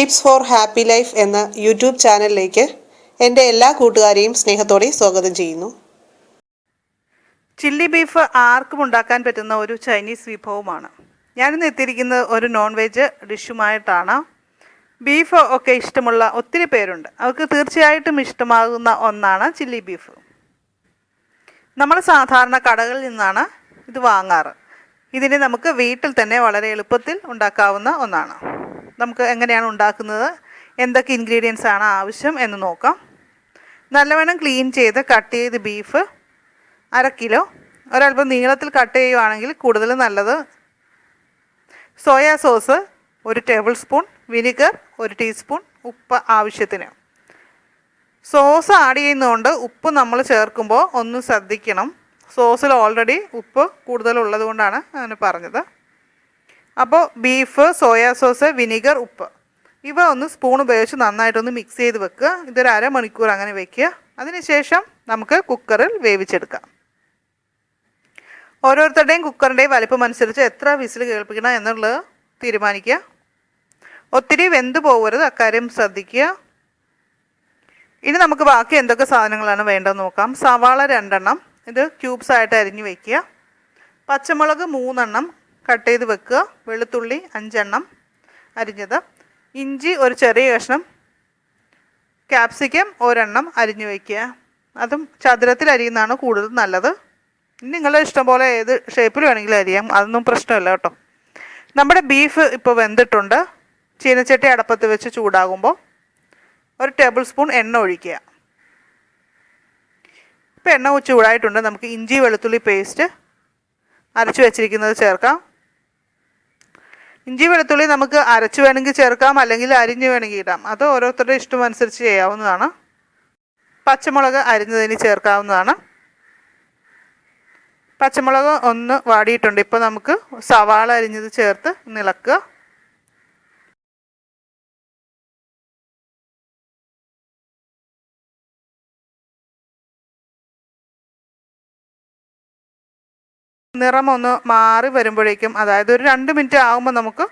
Tips for happy life എന്ന YouTube ചാനലിലേക്ക് എന്റെ എല്ലാ കൂട്ടുകാരെയും സ്നേഹത്തോടെ സ്വാഗതം ചെയ്യുന്നു. ചില്ലി ബീഫ് ആർക്കും ഉണ്ടാക്കാൻ പറ്റുന്ന ഒരു ചൈനീസ് വിഭവമാണ്. ഞാനിന്ന് എത്തിയിരിക്കുന്നത് ഒരു നോൺ വെജ് ഡിഷുമായിട്ടാണ്. ബീഫ് ഒക്കെ ഇഷ്ടമുള്ള ഒത്തിരി പേരുണ്ട്. അവർക്ക് തീർച്ചയായിട്ടും ഇഷ്ടമാകുന്ന ഒന്നാണ് ചില്ലി ബീഫ്. നമ്മൾ സാധാരണ കടകളിൽ നിന്നാണ് ഇത് വാങ്ങാറ്. ഇതിനെ നമുക്ക് വീട്ടിൽ തന്നെ വളരെ എളുപ്പത്തിൽ ഉണ്ടാക്കാവുന്ന ഒന്നാണ്. നമുക്ക് എങ്ങനെയാണ് ഉണ്ടാക്കുന്നത്? എന്തൊക്കെ ഇൻഗ്രീഡിയൻസ് ആണ് ആവശ്യം എന്ന് നോക്കാം. നല്ലവണ്ണം ക്ലീൻ ചെയ്ത് കട്ട് ചെയ്ത് ബീഫ് അര കിലോ ഒരല്പം നീളത്തിൽ കട്ട് ചെയ്യുവാണെങ്കിൽ കൂടുതൽ നല്ലത്. സോയാ സോസ് ഒരു ടേബിൾ സ്പൂൺ വിനിഗർ ഒരു ടീസ്പൂൺ ഉപ്പ് ആവശ്യത്തിന്. സോസ് ആഡ് ചെയ്യുന്നതുകൊണ്ട് ഉപ്പ് നമ്മൾ ചേർക്കുമ്പോൾ ഒന്ന് ശ്രദ്ധിക്കണം. സോസിൽ ഓൾറെഡി ഉപ്പ് കൂടുതലുള്ളത് കൊണ്ടാണ് അങ്ങനെ പറഞ്ഞത്. അപ്പോൾ ബീഫ് സോയാ സോസ് വിനീഗർ ഉപ്പ്. ഇവ ഒന്ന് സ്പൂൺ ഉപയോഗിച്ച് നന്നായിട്ടൊന്ന് മിക്സ് ചെയ്ത് വെക്കുക. ഇതൊരു അരമണിക്കൂർ അങ്ങനെ വെക്കുക. അതിനുശേഷം നമുക്ക് കുക്കറിൽ വേവിച്ചെടുക്കാം. ഓരോരുത്തരുടെയും കുക്കറിന്റെയും വലിപ്പം അനുസരിച്ച് എത്ര വിസിൽ കേൾപ്പിക്കണം എന്നുള്ളത് തീരുമാനിക്കുക. ഒത്തിരി വെന്ത് പോകരുത് അക്കാര്യം ശ്രദ്ധിക്കുക. ഇനി നമുക്ക് ബാക്കി എന്തൊക്കെ സാധനങ്ങളാണ് വേണ്ടതെന്ന് നോക്കാം. സവാള രണ്ടെണ്ണം. ഇത് ക്യൂബ്സ് ആയിട്ട് അരിഞ്ഞു വെക്കുക. പച്ചമുളക് മൂന്നെണ്ണം. കട്ട് ചെയ്ത് വെക്കുക. വെളുത്തുള്ളി അഞ്ചെണ്ണം അരിഞ്ഞത്. ഇഞ്ചി ഒരു ചെറിയ കഷ്ണം. ക്യാപ്സിക്കം ഒരെണ്ണം അരിഞ്ഞു വയ്ക്കുക. അതും ചതുരത്തിൽ അരിയുന്നതാണ് കൂടുതൽ നല്ലത്. നിങ്ങളുടെ ഇഷ്ടം പോലെ ഏത് ഷേപ്പിൽ വേണമെങ്കിലും അരിയാം. അതൊന്നും പ്രശ്നമില്ല കേട്ടോ. നമ്മുടെ ബീഫ് ഇപ്പോൾ വെന്തിട്ടുണ്ട്. ചീനച്ചട്ടി അടപ്പത്ത് വെച്ച് ചൂടാകുമ്പോൾ ഒരു ടേബിൾ സ്പൂൺ എണ്ണ ഒഴിക്കുക. ഇപ്പോൾ എണ്ണ ചൂടായിട്ടുണ്ട്. നമുക്ക് ഇഞ്ചി വെളുത്തുള്ളി പേസ്റ്റ് അരച്ച് വെച്ചിരിക്കുന്നത് ചേർക്കാം. ഇഞ്ചി വെളുത്തുള്ളി നമുക്ക് അരച്ച് വേണമെങ്കിൽ ചേർക്കാം അല്ലെങ്കിൽ അരിഞ്ഞ് വേണമെങ്കിൽ ഇടാം. അത് ഓരോരുത്തരുടെ ഇഷ്ടം അനുസരിച്ച് ചെയ്യാവുന്നതാണ്. പച്ചമുളക് അരിഞ്ഞതിന് ചേർക്കാവുന്നതാണ്. പച്ചമുളക് ഒന്ന് വാടിയിട്ടുണ്ട്. ഇപ്പോൾ നമുക്ക് സവാള അരിഞ്ഞത് ചേർത്ത് നിളക്കുക. നിറം ഒന്ന് മാറി വരുമ്പോഴേക്കും അതായത് ഒരു രണ്ട് മിനിറ്റ് ആകുമ്പോൾ നമുക്ക്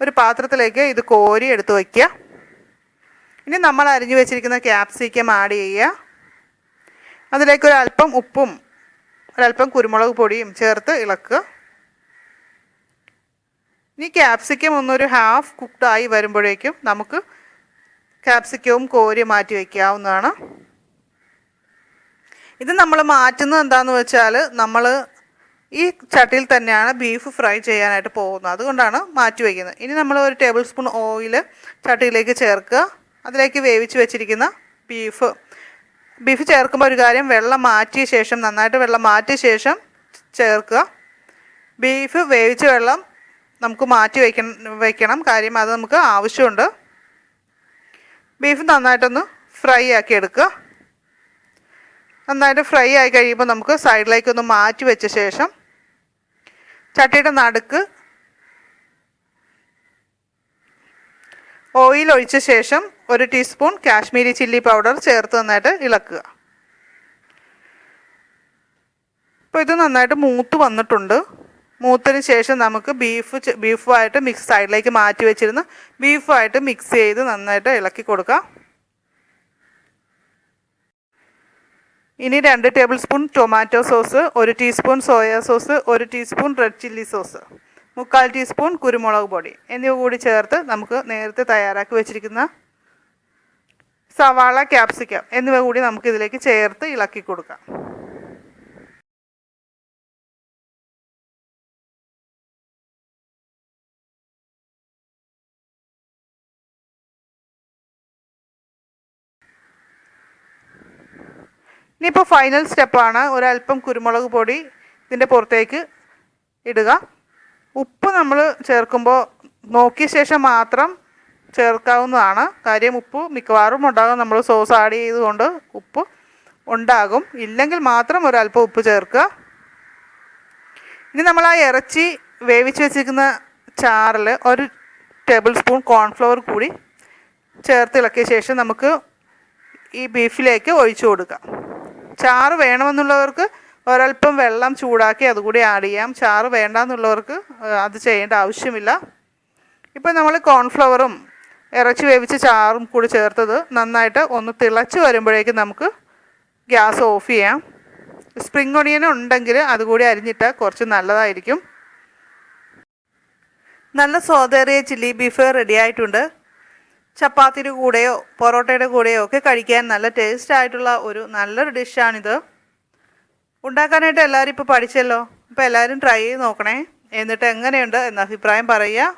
ഒരു പാത്രത്തിലേക്ക് ഇത് കോരി എടുത്ത് വയ്ക്കുക. ഇനി നമ്മൾ അരിഞ്ഞു വെച്ചിരിക്കുന്ന ക്യാപ്സിക്കം ആഡ് ചെയ്യുക. അതിലേക്ക് ഒരു അല്പം ഉപ്പും ഒരല്പം കുരുമുളക് പൊടിയും ചേർത്ത് ഇളക്കുക. ഇനി ക്യാപ്സിക്കം ഒന്നൊരു ഹാഫ് കുക്ക്ഡായി വരുമ്പോഴേക്കും നമുക്ക് ക്യാപ്സിക്കവും കോരി മാറ്റി വയ്ക്കാവുന്നതാണ്. ഇത് നമ്മൾ മാറ്റുന്നത് എന്താണെന്ന് വെച്ചാൽ നമ്മൾ ഈ ചട്ടിയിൽ തന്നെയാണ് ബീഫ് ഫ്രൈ ചെയ്യാനായിട്ട് പോകുന്നത്. അതുകൊണ്ടാണ് മാറ്റി വയ്ക്കുന്നത്. ഇനി നമ്മൾ ഒരു ടേബിൾ സ്പൂൺ ഓയിൽ ചട്ടിയിലേക്ക് ചേർക്കുക. അതിലേക്ക് വേവിച്ച് വെച്ചിരിക്കുന്ന ബീഫ് ബീഫ് ചേർക്കുമ്പോൾ ഒരു കാര്യം വെള്ളം മാറ്റിയ ശേഷം നന്നായിട്ട് വെള്ളം മാറ്റിയ ശേഷം ചേർക്കുക. ബീഫ് വേവിച്ച വെള്ളം നമുക്ക് മാറ്റി വയ്ക്കണം വയ്ക്കണം. കാര്യം അത് നമുക്ക് ആവശ്യമുണ്ട്. ബീഫ് നന്നായിട്ടൊന്ന് ഫ്രൈ ആക്കി എടുക്കുക. നന്നായിട്ട് ഫ്രൈ ആയി കഴിയുമ്പോൾ നമുക്ക് സൈഡിലേക്കൊന്ന് മാറ്റി വെച്ച ശേഷം ചട്ടിയുടെ നടുക്ക് ഓയിൽ ഒഴിച്ച ശേഷം ഒരു ടീസ്പൂൺ കാശ്മീരി ചില്ലി പൗഡർ ചേർത്ത് നന്നായിട്ട് ഇളക്കുക. അപ്പോൾ ഇത് നന്നായിട്ട് മൂത്ത് വന്നിട്ടുണ്ട്. മൂത്തിന് ശേഷം നമുക്ക് ബീഫ് ബീഫുമായിട്ട് മിക്സ് സൈഡിലേക്ക് മാറ്റി വെച്ചിരുന്ന് ബീഫുമായിട്ട് മിക്സ് ചെയ്ത് നന്നായിട്ട് ഇളക്കി കൊടുക്കാം. ഇനി രണ്ട് ടേബിൾ സ്പൂൺ ടൊമാറ്റോ സോസ് ഒരു ടീസ്പൂൺ സോയാ സോസ് ഒരു ടീസ്പൂൺ റെഡ് ചില്ലി സോസ് മുക്കാൽ ടീസ്പൂൺ കുരുമുളക് പൊടി എന്നിവ കൂടി ചേർത്ത് നമുക്ക് നേരത്തെ തയ്യാറാക്കി വെച്ചിരിക്കുന്ന സവാള ക്യാപ്സിക്കം എന്നിവ കൂടി നമുക്ക് ഇതിലേക്ക് ചേർത്ത് ഇളക്കി കൊടുക്കാം. ഇനിയിപ്പോൾ ഫൈനൽ സ്റ്റെപ്പാണ് ഒരല്പം കുരുമുളക് പൊടി ഇതിന്റെ പുറത്തേക്ക് ഇടുക. ഉപ്പ് നമ്മൾ ചേർക്കുമ്പോൾ നോക്കിയ ശേഷം മാത്രം ചേർക്കാവുന്നതാണ്. കാര്യം ഉപ്പ് മിക്കവാറും ഉണ്ടാകും. നമ്മൾ സോസ് ആഡ് ചെയ്തുകൊണ്ട് ഉപ്പ് ഉണ്ടാകും. ഇല്ലെങ്കിൽ മാത്രം ഒരല്പം ഉപ്പ് ചേർക്കുക. ഇനി നമ്മൾ ആ ഇറച്ചി വേവിച്ച് വെച്ചിരിക്കുന്ന ചാറിൽ ഒരു ടേബിൾ സ്പൂൺ കോൺഫ്ലവർ കൂടി ചേർത്ത് ഇളക്കിയ ശേഷം നമുക്ക് ഈ ബീഫിലേക്ക് ഒഴിച്ചു കൊടുക്കാം. ചാറ് വേണമെന്നുള്ളവർക്ക് ഒരൽപ്പം വെള്ളം ചൂടാക്കി അതുകൂടി ആഡ് ചെയ്യാം. ചാറ് വേണ്ടാന്നുള്ളവർക്ക് അത് ചെയ്യേണ്ട ആവശ്യമില്ല. ഇപ്പം നമ്മൾ കോൺഫ്ലവറും ഇറച്ചി വേവിച്ച ചാറും കൂടി ചേർത്തത് നന്നായിട്ട് ഒന്ന് തിളച്ച് വരുമ്പോഴേക്കും നമുക്ക് ഗ്യാസ് ഓഫ് ചെയ്യാം. സ്പ്രിംഗ് ഒണിയൻ ഉണ്ടെങ്കിൽ അതുകൂടി അരിഞ്ഞിട്ടാൽ കുറച്ച് നല്ലതായിരിക്കും. നല്ല സ്വാദേറിയ ചില്ലി ബീഫ് റെഡി ആയിട്ടുണ്ട്. ചപ്പാത്തിയുടെ കൂടെയോ പൊറോട്ടയുടെ കൂടെയോ ഒക്കെ കഴിക്കാൻ നല്ല ടേസ്റ്റ് ആയിട്ടുള്ള ഒരു നല്ലൊരു ഡിഷാണിത് ഉണ്ടാക്കാനായിട്ട് എല്ലാവരും ഇപ്പോൾ പഠിച്ചല്ലോ. അപ്പോൾ എല്ലാവരും ട്രൈ ചെയ്ത് നോക്കണേ. എന്നിട്ട് എങ്ങനെയുണ്ട് എന്ന അഭിപ്രായം പറയുക.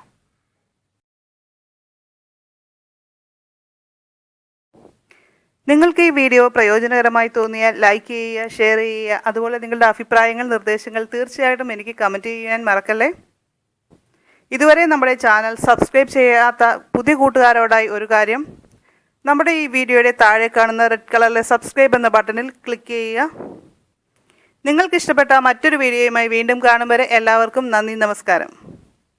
നിങ്ങൾക്ക് ഈ വീഡിയോ പ്രയോജനകരമായി തോന്നിയാൽ ലൈക്ക് ചെയ്യുക ഷെയർ ചെയ്യുക അതുപോലെ നിങ്ങളുടെ അഭിപ്രായങ്ങൾ നിർദ്ദേശങ്ങൾ തീർച്ചയായിട്ടും എനിക്ക് കമന്റ് ചെയ്യാൻ മറക്കല്ലേ? ഇതുവരെ നമ്മുടെ ചാനൽ സബ്സ്ക്രൈബ് ചെയ്യാത്ത പുതിയ കൂട്ടുകാരോടായി ഒരു കാര്യം. നമ്മുടെ ഈ വീഡിയോയുടെ താഴെ കാണുന്ന റെഡ് കളറിലെ സബ്സ്ക്രൈബ് എന്ന ബട്ടണിൽ ക്ലിക്ക് ചെയ്യുക. നിങ്ങൾക്ക് ഇഷ്ടപ്പെട്ട മറ്റൊരു വീഡിയോയുമായി വീണ്ടും കാണും വരെ എല്ലാവർക്കും നന്ദി നമസ്കാരം.